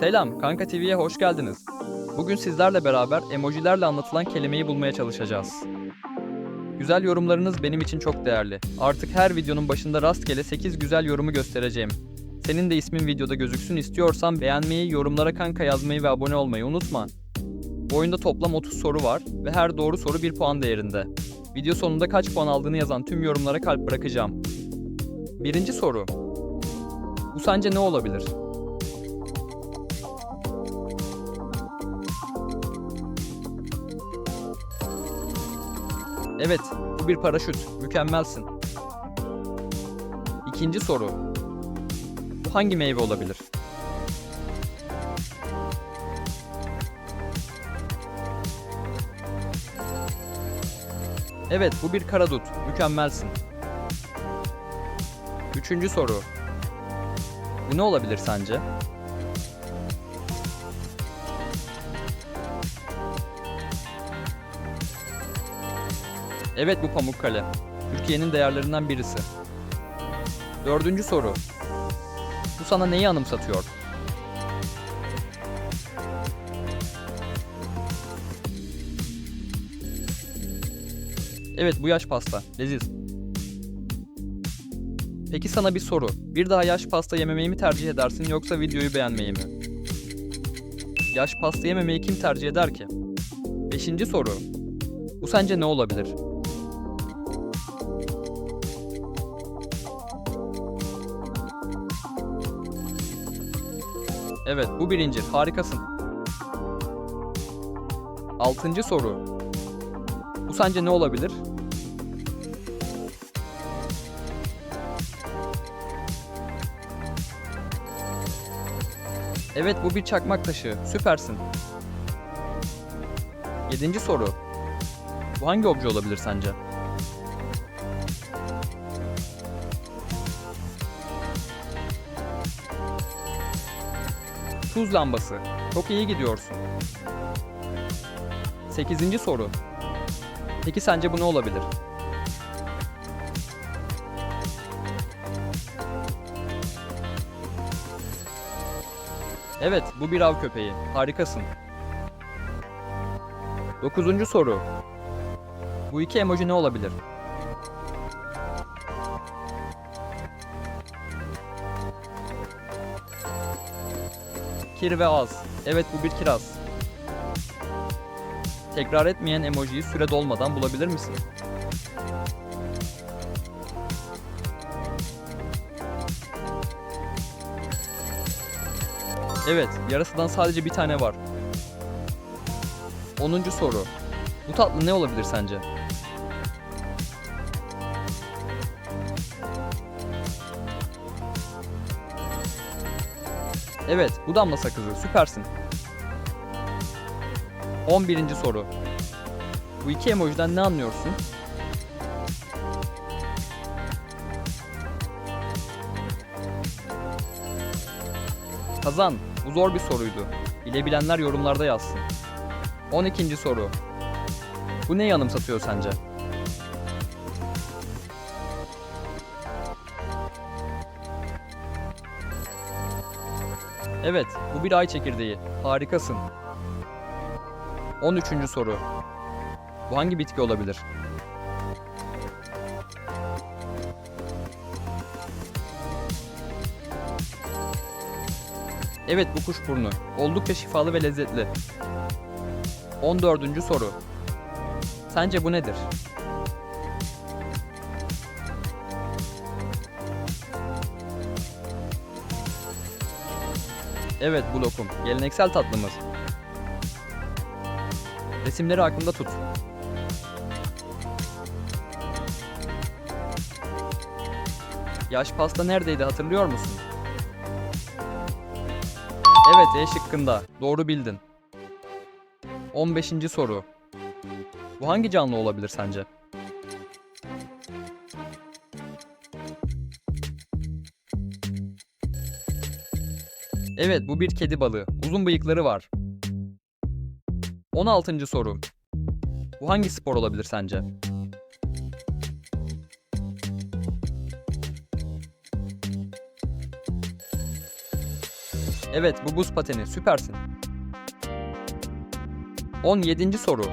Selam, Kanka TV'ye hoş geldiniz. Bugün sizlerle beraber emojilerle anlatılan kelimeyi bulmaya çalışacağız. Güzel yorumlarınız benim için çok değerli. Artık her videonun başında rastgele 8 güzel yorumu göstereceğim. Senin de ismin videoda gözüksün istiyorsan beğenmeyi, yorumlara kanka yazmayı ve abone olmayı unutma. Bu oyunda toplam 30 soru var ve her doğru soru 1 puan değerinde. Video sonunda kaç puan aldığını yazan tüm yorumlara kalp bırakacağım. Birinci soru. Bu sence ne olabilir? Evet, bu bir paraşüt. Mükemmelsin. İkinci soru. Bu hangi meyve olabilir? Evet, bu bir karadut. Mükemmelsin. Üçüncü soru. Bu ne olabilir sence? Evet bu Pamukkale. Türkiye'nin değerlerinden birisi. Dördüncü soru. Bu sana neyi anımsatıyor? Evet bu yaş pasta. Leziz. Peki sana bir soru. Bir daha yaş pasta yememeyi mi tercih edersin yoksa videoyu beğenmeyi mi? Yaş pasta yememeyi kim tercih eder ki? Beşinci soru. Bu sence ne olabilir? Evet, bu bir incir. Harikasın. Altıncı soru. Bu sence ne olabilir? Evet, bu bir çakmak taşı. Süpersin. Yedinci soru. Bu hangi obje olabilir sence? Tuz lambası. Çok iyi gidiyorsun. Sekizinci soru. Peki sence bu ne olabilir? Evet, bu bir av köpeği. Harikasın. Dokuzuncu soru. Bu iki emoji ne olabilir? Kir ve az. Evet bu bir kiraz. Tekrar etmeyen emojiyi süre dolmadan bulabilir misin? Evet, yarısından sadece bir tane var. 10. soru. Bu tatlı ne olabilir sence? Evet, bu damla sakızı. Süpersin. 11. soru. Bu iki emojiden ne anlıyorsun? Kazan. Bu zor bir soruydu. Bilebilenler yorumlarda yazsın. 12. soru. Bu neyi anımsatıyor sence? Evet, bu bir ay çekirdeği. Harikasın. 13. soru. Bu hangi bitki olabilir? Evet bu kuşburnu. Oldukça şifalı ve lezzetli. 14. soru. Sence bu nedir? Evet bu lokum. Geleneksel tatlımız. Resimleri aklında tut. Yaş pasta neredeydi hatırlıyor musun? Evet E şıkkında. Doğru bildin. 15. soru. Bu hangi canlı olabilir sence? Evet bu bir kedi balığı. Uzun bıyıkları var. 16. soru. Bu hangi spor olabilir sence? Evet, bu buz pateni. Süpersin. 17. soru.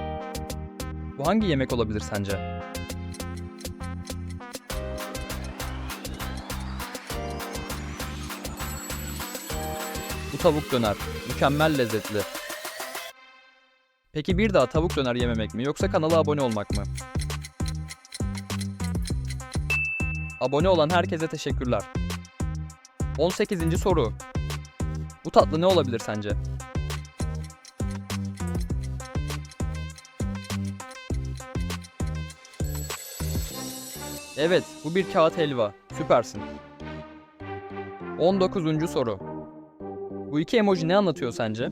Bu hangi yemek olabilir sence? Tavuk döner. Mükemmel lezzetli. Peki bir daha tavuk döner yememek mi yoksa kanala abone olmak mı? Abone olan herkese teşekkürler. 18. soru. Bu tatlı ne olabilir sence? Evet, bu bir kağıt helva. Süpersin. 19. soru. Bu iki emoji ne anlatıyor sence?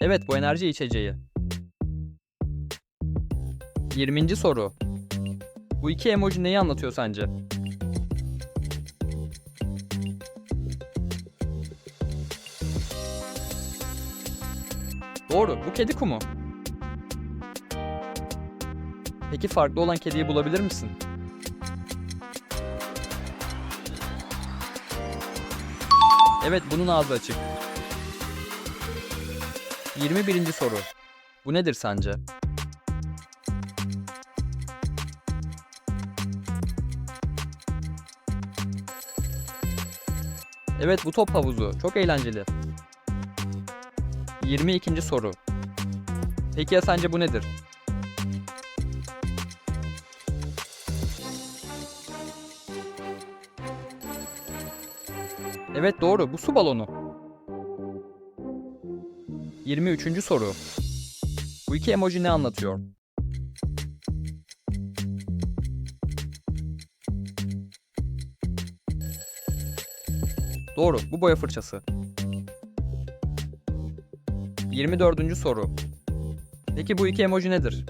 Evet, bu enerji içeceği. 20. soru. Bu iki emoji neyi anlatıyor sence? Doğru, bu kedi kumu. Peki farklı olan kediyi bulabilir misin? Evet, bunun ağzı açık. 21. soru. Bu nedir sence? Evet, bu top havuzu. Çok eğlenceli. 22. soru. Peki ya sence bu nedir? Evet doğru, bu su balonu. 23. soru. Bu iki emoji ne anlatıyor? Doğru, bu boya fırçası. 24. soru. Peki bu iki emoji nedir?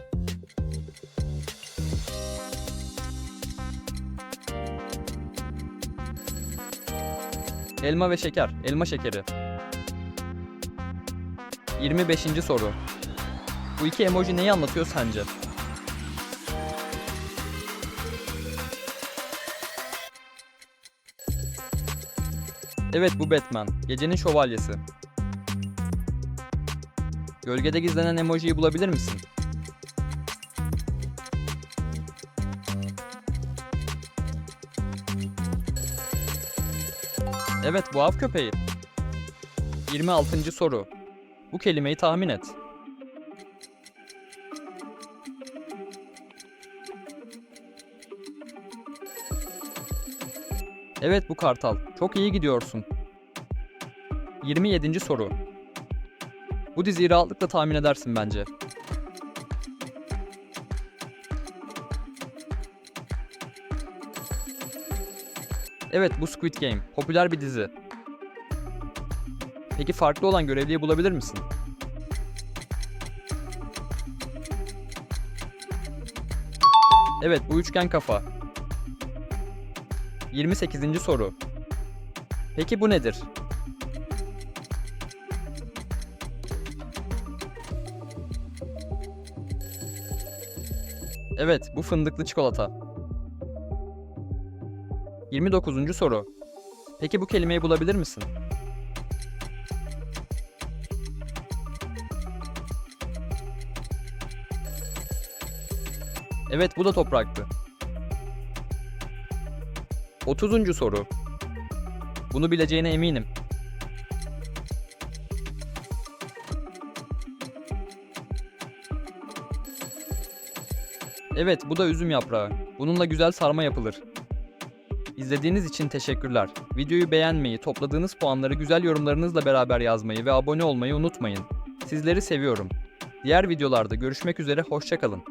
Elma ve şeker, elma şekeri. 25. soru. Bu iki emoji neyi anlatıyor sence? Evet bu Batman, gecenin şövalyesi. Gölgede gizlenen emojiyi bulabilir misin? Evet bu av köpeği. 26. soru. Bu kelimeyi tahmin et. Evet bu kartal. Çok iyi gidiyorsun. 27. soru. Bu diziyi rahatlıkla tahmin edersin bence. Evet bu Squid Game. Popüler bir dizi. Peki farklı olan görevliyi bulabilir misin? Evet bu üçgen kafa. 28. soru. Peki bu nedir? Evet, bu fındıklı çikolata. 29. soru. Peki bu kelimeyi bulabilir misin? Evet, bu da topraktı. 30. soru. Bunu bileceğine eminim. Evet, bu da üzüm yaprağı. Bununla güzel sarma yapılır. İzlediğiniz için teşekkürler. Videoyu beğenmeyi, topladığınız puanları güzel yorumlarınızla beraber yazmayı ve abone olmayı unutmayın. Sizleri seviyorum. Diğer videolarda görüşmek üzere, hoşçakalın.